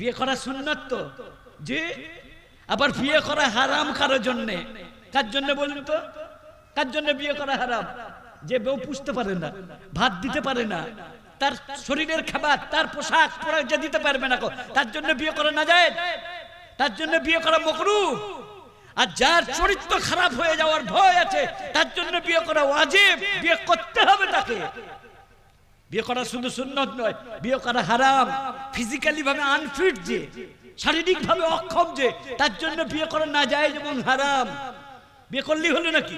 বিয়ে করা সুন্নত তো? যে আবার বিয়ে করা হারাম কারোর জন্যে? কার জন্য বলুন তো? কার জন্য বিয়ে করা হারাম? যে বউ পুষতে পারে না, ভাত দিতে পারে না, তার শরীরের খাবার, তার পোশাক পরে যে দিতে পারবে না তার জন্য বিয়ে করা না যায় তার জন্য বিয়ে করা মকরু আর যার চরিত্র খারাপ হয়ে যাওয়ার ভয় আছে, তার জন্য বিয়ে করা ওয়াজিব? বিয়ে করতে হবে তাকে। বিয়ে করা শুধু সুন্নত নয়, বিয়ে করা হারাম। ফিজিক্যালি ভাবে আনফিট যে শারীরিক ভাবে অক্ষম যে, তার জন্য বিয়ে করা না যায় এবং হারাম। বিয়ে করলেই হলো নাকি?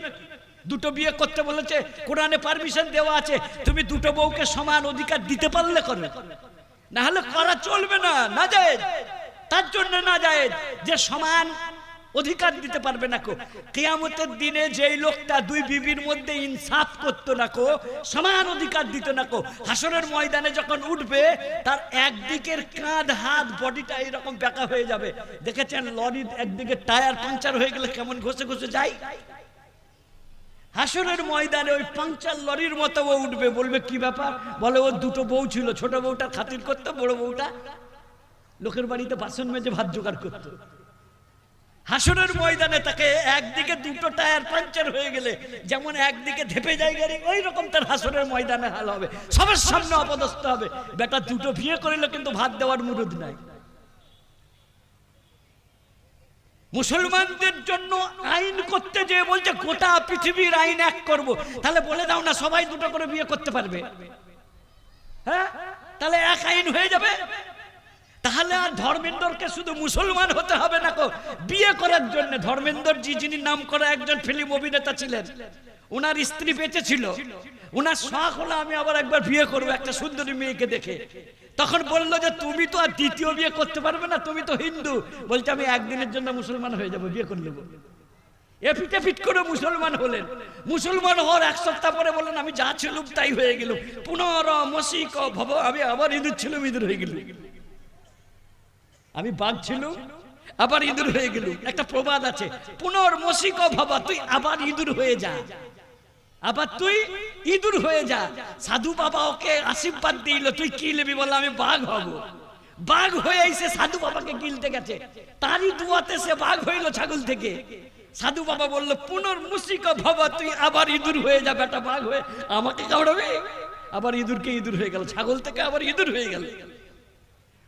দুটো বিয়ে করতে বলেছে, কোরআনে পারমিশন দেওয়া আছে, তুমি দুটো বউকে সমান অধিকার দিতে পারলে করবে না হলে করা চলবে না না যায় তার জন্য না যায় যে সমান অধিকার দিতে পারবে না কো। কেয়ামতের দিনে যেই লোকটা দুই বিবির মধ্যে ইনসাফ করতো না কো, সমান অধিকার দিত না কো। হাসরের ময়দানে যখন উঠবে, তার একদিকের কাঁধ, হাত, বডিটা এরকম বেঁকা হয়ে যাবে। দেখেছেন, লরির একদিকে টায়ার পাংচার হয়ে গেলে কেমন ঘষে ঘষে যায়? হাসরের ময়দানে ওই পাংচার লরির মতো ও উঠবে, বলবে, কি ব্যাপার? বলে, ওর দুটো বউ ছিল, ছোট বউটা খাতির করতো, বড় বউটা লোকের বাড়িতে বাসন মেজে ভাত জোগাড় করতো। হাসনের ময়দানে তাকে একদিকে দুটো টায়ার পাঞ্চার হয়ে গেলে, যেমন একদিকে ধেপে যায় গাড়ি ওই রকম তার হাসনের ময়দানে হাল হবে। সবার সামনে অপদস্থ হবে। বেটা, দুটো বিয়ে করিলে কিন্তু ভাত দেওয়ার মুরুদ নাই। মুসলমানদের জন্য আইন করতে যে বলছে, গোটা পৃথিবীর আইন এক করব, তাহলে বলে দাও না সবাই দুটো করে বিয়ে করতে পারবে। হ্যাঁ? তাহলে এক আইন হয়ে যাবে। তাহলে আর ধর্মেন্দ্রকে শুধু মুসলমান হতে হবে না কো? বিয়ে করার জন্য ধর্মেন্দ্র জি যিনি নাম করা একজন ফিল্ম অভিনেতা ছিলেন ওনার স্ত্রী বেঁচে ছিল। ওনার শখ হলো আমি আবার একবার বিয়ে করব একটা সুন্দরী মেয়েকে দেখে। তখন বলল যে, তুমি তো আর দ্বিতীয় বিয়ে করতে পারবে না, তুমি তো হিন্দু। বলছে, আমি একদিনের জন্য মুসলমান হয়ে যাব, বিয়ে করে নেব। এফিট করে মুসলমান হলেন। মুসলমান হওয়ার এক সপ্তাহ পরে বললেন, আমি যা ছিলুম তাই হয়ে গেল পুনর মসিক ভব আমি আবার ইঁদুর ছিলুম, ইঁদুর হয়ে গেল আমি বাঘ ছিল, আবার ইঁদুর হয়ে গেল। একটা প্রবাদ আছে, পুনর মসিক ভাবা তুই আবার ইঁদুর হয়ে যা। আবার তুই ইঁদুর হয়ে যা। সাধু বাবা ওকে আশীর্বাদ দিল, তুই কি নেবি বলে, আমি বাঘ হব। বাঘ হয়ে এসে সাধু বাবাকে গিলতে গেছে, তারই দুয়াতে সে বাঘ হইল ছাগল থেকে। সাধু বাবা বলল, পুনর মুসিক ভাবা তুই আবার ইঁদুর হয়ে যা, বেটা বাঘ হয়ে। আমাকে কামড়াবে? আবার ইঁদুরকে ইঁদুর হয়ে গেল, ছাগল থেকে আবার ইঁদুর হয়ে গেল।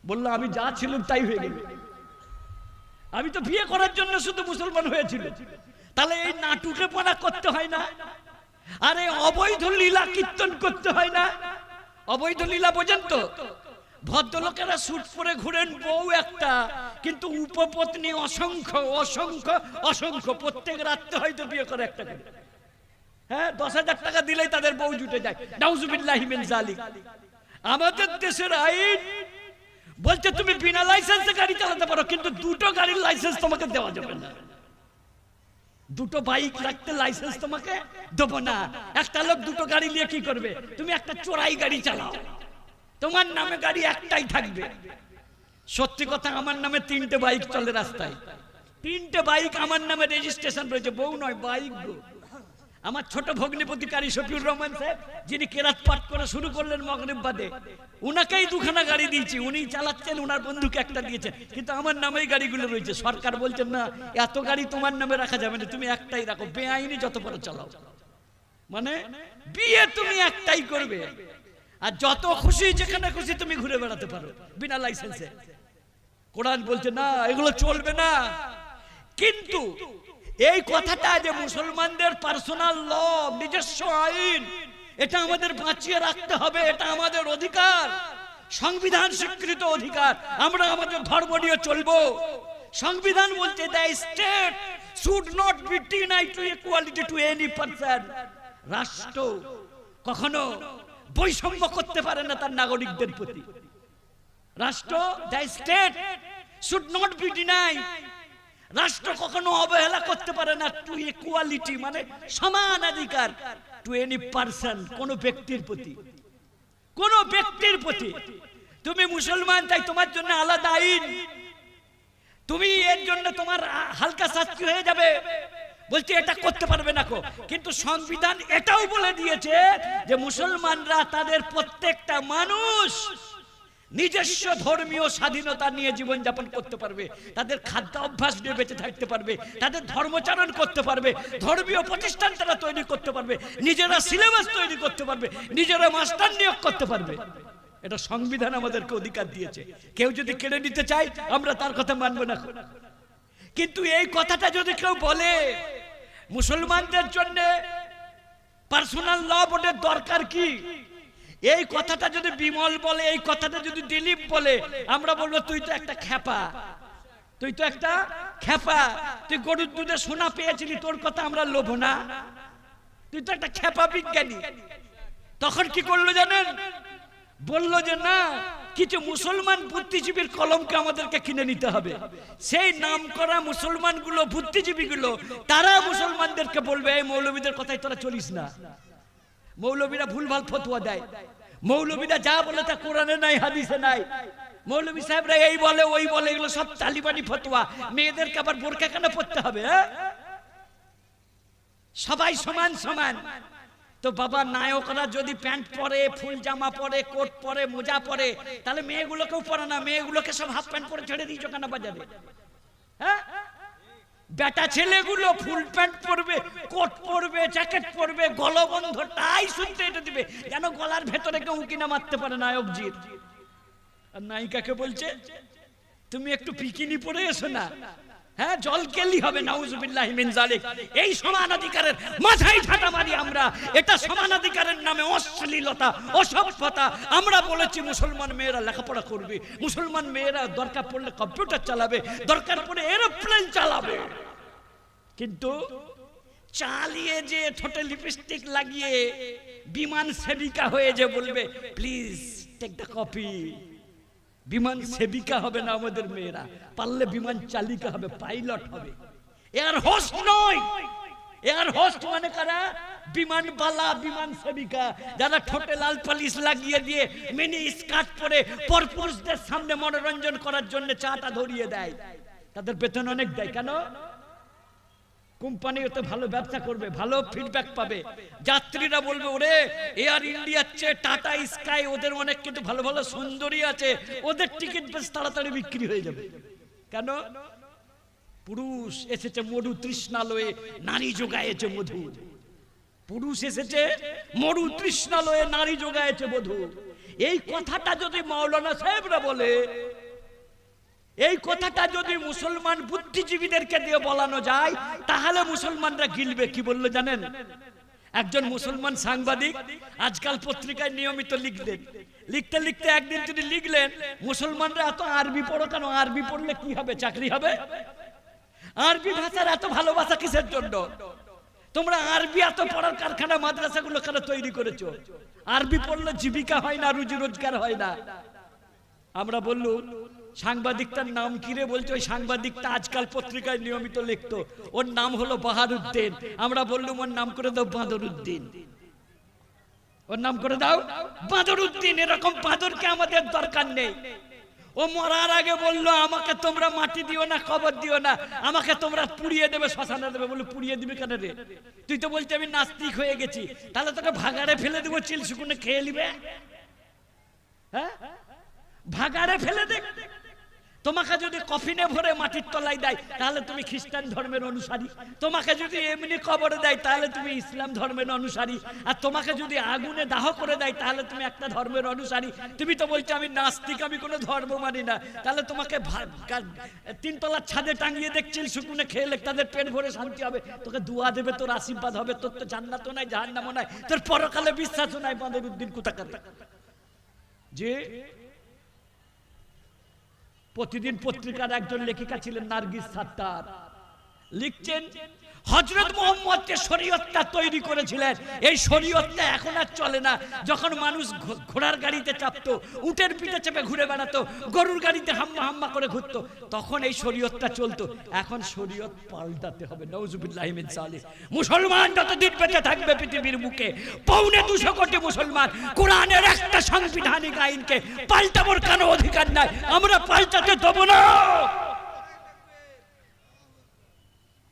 বলল, আমি যা ছিলাম তাই হয়ে গেল। আমি তো বিয়ে করার জন্য শুধু মুসলমান হয়েছিল। তাহলে এই নাটুকে পড়া করতে হয় না? আরে অবৈধ লীলা কীর্তন করতে হয় না? অবৈধ লীলা বোঝেন তো? ভদ্রলোকেরা স্যুট পরে ঘুরেন, বউ একটা, কিন্তু উপপত্নী অসংখ্য অসংখ্য অসংখ্য। প্রত্যেক রাত্রে হয়তো বিয়ে করে একটা হ্যাঁ দশ হাজার টাকা দিলেই তাদের বউ জুটে যায়। নাউজুবিল্লাহি মিন জালিক আমাদের দেশের আইন বলছে তুমি বিনা লাইসেন্সে গাড়ি চালাতে পারো, কিন্তু দুটো গাড়ির লাইসেন্স তোমাকে দেওয়া যাবে না। দুটো বাইক রাখতে লাইসেন্স তোমাকে দেবো না। একটা লোক দুটো গাড়ি নিয়ে কি করবে? তুমি একটা চোরাই গাড়ি চালাও। তোমার নামে গাড়ি একটাই থাকবে। সত্যি কথা, আমার নামে তিনটে বাইক চলে রাস্তায়। তিনটে বাইক আমার নামে রেজিস্ট্রেশন রয়েছে। বউ নয় বাইক গো। আমার ছোট ভগ্নিপতি কারি শফিউর রহমান সাহেব, যিনি কেরাত পাঠ করা শুরু করলেন মগরিব বাদে, উনাকেই দুখানা গাড়ি দিয়েছি। উনি চালাচ্ছেন, উনার বন্ধুকে একটা দিয়েছেন। কিন্তু আমার নামেই গাড়িগুলো রয়েছে। সরকার বলছেন, না, এত গাড়ি তোমার নামে রাখা যাবে না, তুমি একটাই রাখো। বেআইনি যত বড় চালাও। মানে বিয়ে তুমি একটাই করবে। আর যত খুশি, যেখানে খুশি তুমি ঘুরে বেড়াতে পারো, বিনা লাইসেন্সে। কোরআন বলছে, না, এগুলো চলবে না। কিন্তু এই কথাটা যে মুসলমানদের পার্সোনাল ল নিজস্ব আইন, এটা আমাদের বাঁচিয়ে রাখতে হবে, এটা আমাদের অধিকার। সংবিধান স্বীকৃত অধিকার, আমরা আমাদের ধর্ম নিয়ে চলবো। সংবিধান বলছে the state should not be deny to equality to any person রাষ্ট্র কখনো বৈষম্য করতে পারে না তার নাগরিকদের প্রতি। রাষ্ট্র the state should not be deny রাষ্ট্র কখনো অবহেলা করতে পারে না। টু ইকুয়ালিটি মানে সমান অধিকার। টু এনি পারসন কোন ব্যক্তির প্রতি। কোন ব্যক্তির প্রতি। তুমি মুসলমান, তাই তোমার জন্য আলাদা আইন। তুমি এর জন্য তোমার হালকা শাস্তি হয়ে যাবে। বলছে, এটা করতে পারবে না কো। কিন্তু সংবিধান এটাও বলে দিয়েছে যে মুসলমানরা তাদের প্রত্যেকটা মানুষ নিজস্ব ধর্মীয় স্বাধীনতা নিয়ে জীবনযাপন করতে পারবে, তাদের খাদ্য অভ্যাস নিয়ে বেঁচে থাকতে পারবে, তাদের ধর্মচারণ করতে পারবে, ধর্মীয় প্রতিষ্ঠান তারা তৈরি করতে পারবে, নিজেরা সিলেবাস তৈরি করতে পারবে, নিজেরা মাস্টার নিয়োগ করতে পারবে। এটা সংবিধান আমাদেরকে অধিকার দিয়েছে। কেউ যদি কেড়ে নিতে চায়, আমরা তার কথা মানব না। কিন্তু এই কথাটা যদি কেউ বলে, মুসলমানদের জন্য পার্সোনাল ল বোর্ডের দরকার কি? এই কথাটা যদি বিমল বলে, এই কথাটা যদি দিলীপ বলে, আমরা বলব, তুই তো একটা খ্যাপা। তুই তো একটা খ্যাপা। তুই গরুর দুধে সোনা পেয়েছিলি, তোর কথা আমরা লোভ না। তুই তো একটা খ্যাপা বিজ্ঞানী। তখন কি করল জানেন? বলল যে, না, কিছু মুসলমান বুদ্ধিজীবীর কলমকে আমাদেরকে কিনে নিতে হবে। সেই নাম করা মুসলমানগুলো বুদ্ধিজীবী গুলো তারা মুসলমানদেরকে বলবে, এই মৌলবীদের কথাই তোরা চলিস না। মৌলবীরা ভুলভাল ফতুয়া দেয়। মৌলবীরা যা বলে তা কোরআনে নাই, হাদিসে নাই। মৌলবী সাহেবরা এই বলে, ওই বলে, এগুলো সব তালিবানি ফতোয়া। মেয়েদেরকে আবার বোরকা কেন পড়তে হবে হ্যাঁ? সবাই সমান সমান। তো বাবা, নায়করা যদি প্যান্ট পরে, ফুল জামা পরে, কোট পরে, মোজা পরে, তাহলে মেয়েগুলোকেও পরে না, মেয়েগুলোকে সব হাফ প্যান্ট পরে ছেড়ে দিয়েছ কেন বাজারে? হ্যাঁ? বেটা ছেলেগুলো ফুল প্যান্ট পরবে, কোট পরবে, জ্যাকেট পরবে, গলবন্ধ টাই শুনতে এটা দিবে। যেন গলার ভেতরে কেউ উকিনা মারতে পারে নায়কজির আর নায়িকাকে বলছে, তুমি একটু পিকিনি পরে এসো না। হ্যাঁ জল কেলি হবে, নাউজুবিল্লাহি মিন জালিক এই সমান অধিকারের মাথায় ঠাটা মারি আমরা। এটা সমান অধিকারের নামে অশ্লীলতা, অসভ্যতা। আমরা বলেছি, মুসলমান মেয়েরা লেখাপড়া করবে। মুসলমান মেয়েরা দরকার পড়লে কম্পিউটার চালাবে, দরকার পড়ে এরোপ্লেন চালাবে। কিন্তু চালিয়ে যে ঠোঁটে লিপস্টিক লাগিয়ে বিমান সেবিকা হয়ে যে বলবে প্লিজ টেক দ্য কপি বিমান সেবিকা হবে না আমাদের মেয়েরা। পারলে বিমান চালিকা হবে পাইলট হবে। এয়ার হোস্ট নয়। এয়ার হোস্ট মানে কারা? বিমান বালা, বিমান সেবিকা, যারা ঠোঁটে লাল পালিশ লাগিয়ে দিয়ে মিনি স্কার্ট পরে পরপুরুষদের সামনে মনোরঞ্জন করার জন্য চাটা ধরিয়ে দেয়। তাদের বেতন অনেক দেয়। কেন? কোম্পানি ভালো ব্যবসা করবে, ভালো ফিডব্যাক পাবে। যাত্রীরা বলবে, ওরে এয়ার টাটা স্কাই ওদের অনেক কিন্তু ভালো ভালো, সুন্দরী আছে। ওদের টিকিট বেশ তাড়াতাড়ি বিক্রি হয়ে যাবে। কেন? পুরুষ এসেছে মরু তৃষ্ণালয়ে, নারী যোগায়েছে মধু। পুরুষ এসেছে মরু তৃষ্ণালয়ে, নারী যোগায়েছে মধু। এই কথাটা যদি মাওলানা সাহেবরা বলে এই কথাটা যদি মুসলমান বুদ্ধিজীবীদেরকে দিয়ে বলানো যায়, তাহলে মুসলমানরা গিলবে, কি বলল জানেন? একজন মুসলমান সাংবাদিক আজকাল পত্রিকায় নিয়মিত লিখলেন লিখতে লিখতে একদিন তিনি লিখলেন, মুসলমানরা এত আরবি পড়ো কেন? আরবি পড়লে কি হবে? চাকরি হবে? আরবি ভাষার এত ভালোবাসা কিসের জন্য? তোমরা আরবি এত পড়ার কারখানা, মাদ্রাসাগুলো কেন তৈরি করেছ? আরবি পড়লে জীবিকা হয় না, রুজি রোজগার হয় না। আমরা বললুম সাংবাদিকটার নাম কি রে বলছে? ওই সাংবাদিকটা আজকাল পত্রিকায় নিয়মিত লিখতো। ওর নাম হলো বাহারুদ্দিন। আমরা বললুম, ওর নাম করে দাও বাদরুদ্দিন। ওর নাম করে দাও বাদরুদ্দিন। এরকম বাদরকে আমাদের দরকার নেই। ও মরার আগে বলল, আমাকে তোমরা মাটি দিও না, কবর দিও না। আমাকে তোমরা পুড়িয়ে দেবে, শ্মশানে দেবে। বলে পুড়িয়ে দিবে কেন রে? তুই তো বলছি আমি নাস্তিক হয়ে গেছি। তাহলে তোকে ভাগাড়ে ফেলে দেবো, চিল শুকুনে খেয়ে নিবে? হ্যাঁ? ভাগাড়ে ফেলে দে তোমাকে যদি কফিনে ভরে মাটির তলায় দেয়, তাহলে তুমি খ্রিস্টান ধর্মের অনুসারী। তোমাকে যদি এমনি কবরে দেয়, তাহলে তুমি ইসলাম ধর্মের অনুসারী। আর তোমাকে যদি আগুনে দাহ করে দেয়, তাহলে তুমি একটা ধর্মের অনুসারী। তুমি তো বলছো, আমি নাস্তিক, আমি কোনো ধর্ম মানি না। তাহলে তোমাকে গা- তিনতলার ছাদে টাঙিয়ে দেখছিল শুকুনে খেলে তাদের পেট ভরে শান্তি হবে। তোকে দুয়া দেবে, তোর আশীর্বাদ হবে, তোর তো জান্নাতও নাই, জাহান্নামও নাই, তোর পরকালে বিশ্বাসও নাই বাঁদর উদ্দিন কোথাকার। যে প্রতিদিন পত্রিকার একজন লেখিকা ছিলেন নার্গিস সাত্তার। লিখছেন হজরত মোহাম্মদ যে শরীয়তটা তৈরি করেছিলেন। এই শরীয়তটা এখন আর চলে না। যখন মানুষ ঘোড়ার গাড়িতে চাপতো, উটের পিঠে চেপে ঘুরে বেড়াতো, গরুর গাড়িতে হাম্মা হাম্মা করে ঘুরতো, তখন এই শরীয়তটা চলতো। এখন শরীয়ত পাল্টাতে হবে। নওজুবিল্লাহ মিন সালিহ মুসলমান যতদিন বেঁচে থাকবে পৃথিবীর মুখে পৌনে দুশো কোটি মুসলমান, কোরআনের একটা সাংবিধানিক আইনকে পাল্টাবার কেন অধিকার নাই। আমরা পাল্টাতে দেবো না।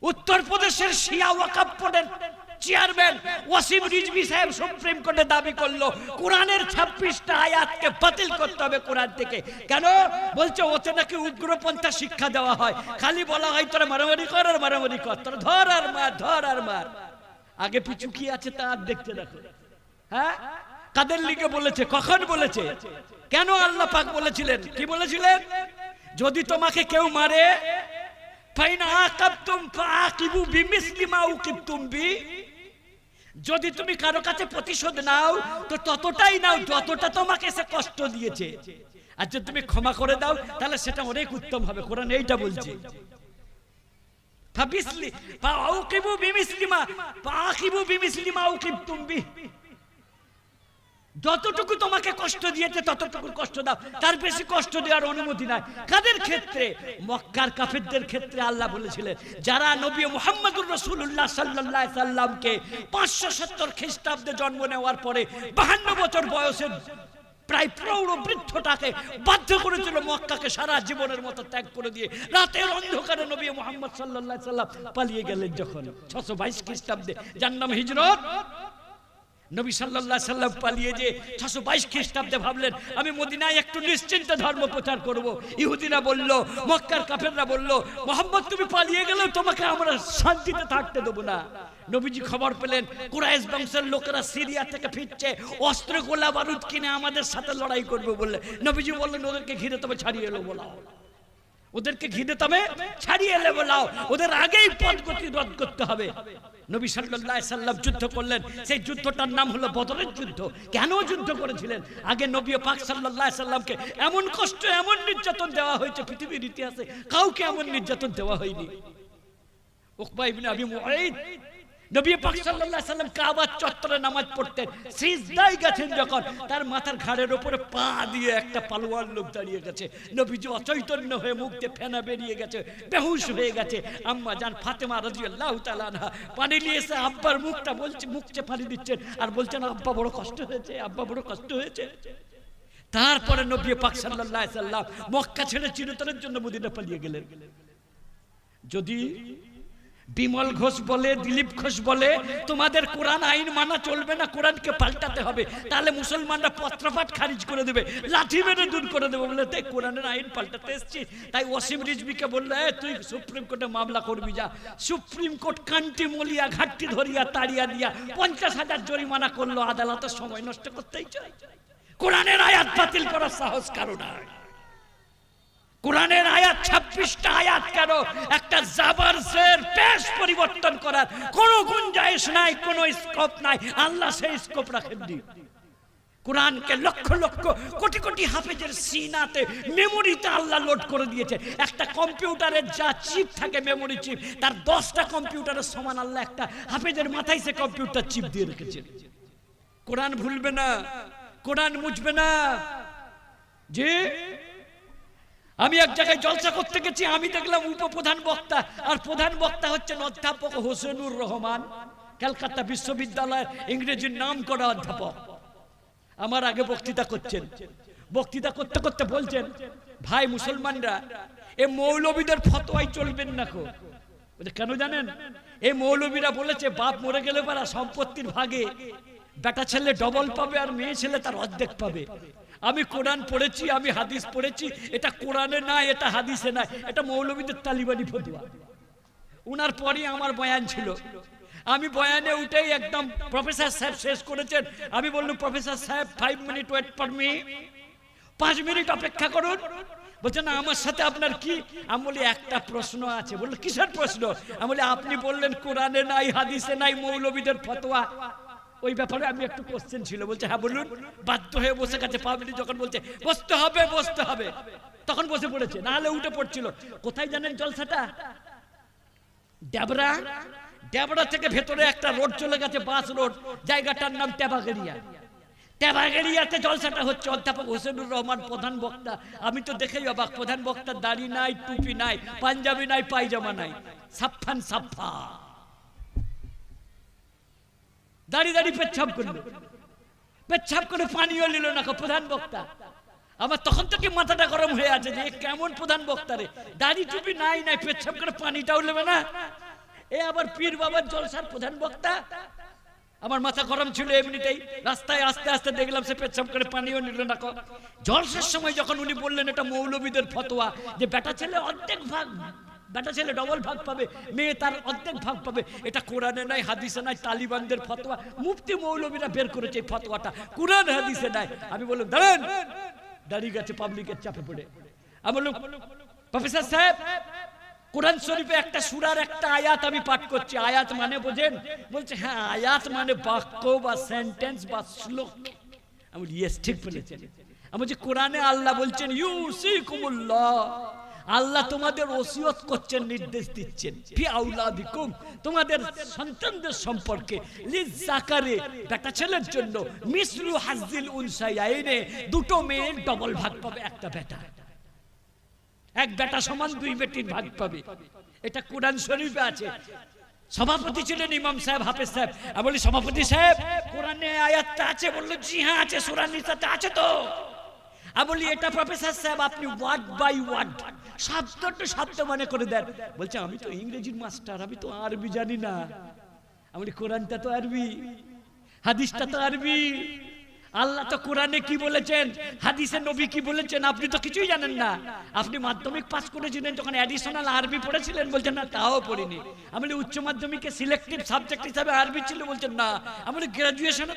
উত্তরপ্রদেশের শিয়া ওয়াকাপ বোর্ডের চেয়ারম্যান ওয়াসিম রিজভি সাহেব সুপ্রিম কোর্টে দাবি করল, কোরআনের ছাব্বিশটা আয়াতকে বাতিল করতে হবে কোরআন থেকে। কেন? বলছে, ওতে নাকি উগ্রপন্থা শিক্ষা দেওয়া হয়। খালি বলা হয়, তোরা মারামারি কর আর মারামারি কর, তোরা ধর আর মার, ধর আর মার। আগে পিছু কি আছে তা দেখতে দেখো। হ্যাঁ? কাদের লিগে বলেছে, কখন বলেছে? কেন আল্লাহ পাক বলেছিলেন? কি বলেছিলেন? যদি তোমাকে কেউ মারে যদি তুমি কারও কাছে প্রতিশোধ নাও, তো ততটাই নাও যতটা তোমাকে সে কষ্ট দিয়েছে। আর যদি তুমি ক্ষমা করে দাও, তাহলে সেটা অনেক উত্তম হবে। কোরআন এইটা বলছে। ফাবিসলি ফাআকিবু বিমিসলি মা, ফাআকিবু বিমিসলি মা উকিবতুম বি। যতটুকু তোমাকে কষ্ট দিয়েছে ততটুকু কষ্ট দাও। তার বেশি কষ্ট দেওয়ার অনুমতি নাই। কাদের ক্ষেত্রে? মক্কার কাফেরদের ক্ষেত্রে আল্লাহ বলেছিলেন, যারা নবী মুহাম্মদুর রসুল্লাহ সাল্লাহ সাল্লামকে পাঁচশো সত্তর খ্রিস্টাব্দে জন্ম নেওয়ার পরে বাহান্ন বছর বয়সে প্রায় প্রৌঢ় বৃদ্ধটাকে বাধ্য করেছিল মক্কাকে সারা জীবনের মতো ত্যাগ করে দিয়ে, রাতের অন্ধকারে নবী মোহাম্মদ সাল্লাহ সাল্লাম পালিয়ে গেলেন যখন। ছশো বাইশ খ্রিস্টাব্দে। যার নাম হিজরত নবী আলাইহি সাল্লাম পালিয়ে যে 622 খ্রিস্টাব্দে ভাবলেন, আমি মদিনায় একটু নিশ্চিন্তে ধর্ম প্রচার করব। ইহুদিরা বলল, মক্কার কাফেররা বলল, মোহাম্মদ, তুমি পালিয়ে গেলেও তোমাকে আমরা শান্তিতে থাকতে দেবো না। নবীজি খবর পেলেন, কুরাইশ বংশের লোকেরা সিরিয়া থেকে ফিরছে, অস্ত্র গোলা বারুদ কিনে আমাদের সাথে লড়াই করবে বললে। নবীজি বললেন, ওদেরকে ঘিরে তবে ছাড়িয়ে এলো বলাও ওদেরকে ঘিরে তবে ছাড়িয়ে এলে বলাও ওদের আগেই পথ গতি রদ করতে হবে। নবী আলাইহি সাল্লাম যুদ্ধ করলেন। সেই যুদ্ধটার নাম হলো বদরের যুদ্ধ। কেন যুদ্ধ করেছিলেন? আগে নবী পাক আলাইহি সাল্লামকে এমন কষ্ট, এমন নির্যাতন দেওয়া হয়েছে পৃথিবীর ইতিহাসে। কাউকে এমন নির্যাতন দেওয়া হয়নি। উকবা ইবনে আবি মুআইদ নবী পাক সাল্লাল্লাহু সাল্লাম কাবার চত্বরে নামাজ পড়তেন, সিজদায় গেছেন যখন, তার মাথার ঘাড়ের উপরে পা দিয়ে একটা পালোয়ার লোক দাঁড়িয়ে গেছে। নবীজি অচৈতন্য হয়ে মুখ দিয়ে ফেনা বেরিয়ে গেছে, বেহুশ হয়ে গেছে। আম্মা জান ফাতেমা রাদিয়াল্লাহু তাআলা আনহা পানি নিয়ে এসে আব্বার মুখটা বলছে, মুখে পানি দিচ্ছেন। আর বলছেন, আব্বা বড় কষ্ট হয়েছে, আব্বা বড় কষ্ট হয়েছে। তারপরে নবী পাক সাল্লাল্লাহু সাল্লাম মক্কা ছেড়ে চিরতরের জন্য মদিনা পালিয়ে গেলেন। যদি বিমল ঘোষ বলে দিলীপ ঘোষ বলে তোমাদের কোরআন আইন মানা চলবে না কোরআনকে পাল্টাতে হবে। তাহলে মুসলমানরা পত্রপাঠ খারিজ করে দেবে লাঠি মেরে দূর করে দেবে বলে তাই কোরআনের আইন পাল্টাতে এসছি। তাই ওয়াসিম রিজবিকে বলল "এ, তুই সুপ্রিম কোর্টে মামলা করবি যা। সুপ্রিম কোর্ট কান্টি মলিয়া ঘাটটি ধরিয়া তাড়িয়া দিয়া পঞ্চাশ হাজার জরিমানা করল আদালতের সময় নষ্ট করতেই চাই কোরআনের আয়াত বাতিল করার সাহস কারও নাই। কোরআনের আয়াত ছাব্বিশটা আয়াত কেন একটা পেশ পরিবর্তন করার। কোনো গুঞ্জাইশ নাই, কোনো স্কোপ নাই। আল্লাহ সেই স্কোপ রাখেননি কোরআনকে লক্ষ লক্ষ কোটি কোটি হাফেজের সিনাতে মেমোরিতে আল্লাহ লোড করে দিয়েছে। একটা কম্পিউটারের যা চিপ থাকে মেমোরি চিপ তার দশটা কম্পিউটারের সমান আল্লাহ একটা হাফেজের মাথায় সে কম্পিউটার চিপ দিয়ে রেখেছে। কোরআন ভুলবে না, কোরআন মুছবে না। যে আমি এক জায়গায় জলসা করতে গেছি, আমি দেখলাম উপপ্রধান বক্তা, আর প্রধান বক্তা হচ্ছেন অধ্যাপক হোসেনুর রহমান, ক্যালকাটা বিশ্ববিদ্যালয়ের ইংরেজির নাম করা অধ্যাপক। আমার আগে বক্তৃতা করছেন। বক্তৃতা করতে করতে বলছেন, ভাই মুসলমানরা, এ মৌলবীদের ফতোয়াই চলবেন না কো। কেন জানেন? এই মৌলবীরা বলেছে, বাপ মরে গেলে পারা সম্পত্তির ভাগে বেটা ছেলে ডবল পাবে আর মেয়ে ছেলে তার অর্ধেক পাবে। আমি কোরআন পড়েছি, আমি হাদিস পড়েছি, এটা কোরআনে নাই, এটা হাদিসে নাই, এটা মৌলবীদের তালিবানি ফতুয়া। উনার পরই আমার বয়ান ছিল। আমি বয়ানে উঠেই একদম প্রফেসর সাহেব শেষ করেছেন। আমি বললাম, প্রফেসর সাহেব five minute wait for me পাঁচ মিনিট অপেক্ষা করুন। বলছে, না, আমার সাথে আপনার কি? আমি বলি, একটা প্রশ্ন আছে। বলল, কিসের প্রশ্ন? আমি বলি, আপনি বললেন কোরআনে নাই, হাদিসে নাই, মৌলবীদের ফতোয়া। ওই ব্যাপারে আমি একটু কোশ্চেন ছিল। বলছে হ্যাঁ বলুন। বাধ্য হয়ে বসে গেছে পাবলিক যখন বলছে, বসতে হবে বসতে হবে। তখন বসে পড়েছে। নাহলে উঠে পড়ছিল। কোথায় জানেন জলসাটা? ড্যাবরা? ড্যাবরা থেকে ভেতরে একটা রোড চলে গেছে, বাস রোড। জায়গাটার নাম টেবাগেরিয়া টেবাগেরিয়াতে জলসাটা হচ্ছে। অধ্যাপক হোসেনুর রহমান প্রধান বক্তা। আমি তো দেখেই অবাক। প্রধান বক্তার দাড়ি নাই, টুপি নাই, পাঞ্জাবি নাই, পায়জামা নাই। সাফান সাফা দাড়ি দাঁড়িয়ে পেচ্ছাপ করল। পেচ্ছাপ করে পানিও নিল না প্রধান বক্তা। আমার তখন থেকে মাথাটা গরম হয়ে আছে যে কেমন প্রধান বক্তা রে। দাড়ি টুপি নাই নাই, পেচ্ছাপ করে পানিটাও নেবে না। এ আবার পীর বাবার জলসার প্রধান বক্তা। আমার মাথা গরম ছিল এমনিতেই রাস্তায় আস্তে আস্তে দেখলাম সে পেচ্ছাপ করে পানিও নিল না। জলসার সময় যখন উনি বললেন এটা মৌলবীদের ফতোয়া, যে বেটা ছেলে অর্ধেক ভাগ বেটা ছেলে ডবল ভাগ পাবে, মেয়ে তার অর্ধেক ভাগ পাবে। এটা কোরআনে নাই, হাদিসে নাই, তালিবানদের ফতোয়া। মুফতি মৌলবীরা বের করেছে এই ফতোয়াটা। কোরআন, হাদিসে নাই। আমি বললাম, দাঁড়ান। দাঁড়িয়ে গেছে পাবলিকের চাপে পড়ে। আমি বললাম, প্রফেসর সাহেব, কোরআন শরীফে একটা সুরার একটা আয়াত আমি পাঠ করছি। আয়াত মানে বোঝেন? বলছে হ্যাঁ আয়াত মানে বাক্য বা সেন্টেন্স বা শ্লোক। আমি ইয়েস ঠিক বলেছেন। আমি বলছি, কোরআনে আল্লাহ বলছেন, ইউসিকুমুল্লাহ। আল্লাহ তোমাদের ওসিয়ত করছেন, নির্দেশ দিচ্ছেন। ফি আউলাদিকুম তোমাদের সন্তানদের সম্পর্কে। লিজাকারে বেটা ছেলের জন্য মিসলু হাজিল উনসাইয়াইনে দুটো মেয়ের ডবল ভাগ পাবে, একটা বেটা। এক বেটা সমান দুই বেটির ভাগ পাবে। এটা কোরআন শরীফে আছে। সভাপতি ছিলেন ইমাম সাহেব, হাফেজ সাহেব। আমি বলি, সভাপতি সাহেব, কোরআনে আয়াতটা আছে? বলল, জি হ্যাঁ আছে সুরান নিসাতে আছে তো। আমি বলি, এটা প্রফেসর সাহেব, আপনি ওয়ার্ড বাই ওয়ার্ড মনে করে দেন। বলছে, আমি তো ইংরেজির মাস্টার, আমি তো আরবি জানি না। আমি কোরআনটা তো আরবি, হাদিসটা তো আরবি। আল্লাহ তো কোরআনে কি বলেছেন, হাদিসে নবী কি বলেছেন, আপনি তো কিছুই জানেন না। আপনি মাধ্যমিক পাস করেছিলেন, যখন অ্যাডিশনাল আরবি পড়েছিলেন, বলছেন, না, তাও পড়িনি। আমি উচ্চ মাধ্যমিকে সিলেক্টিভ সাবজেক্ট হিসাবে আরবি ছিল। বলছেন, না। আমি গ্রাজুয়েশনে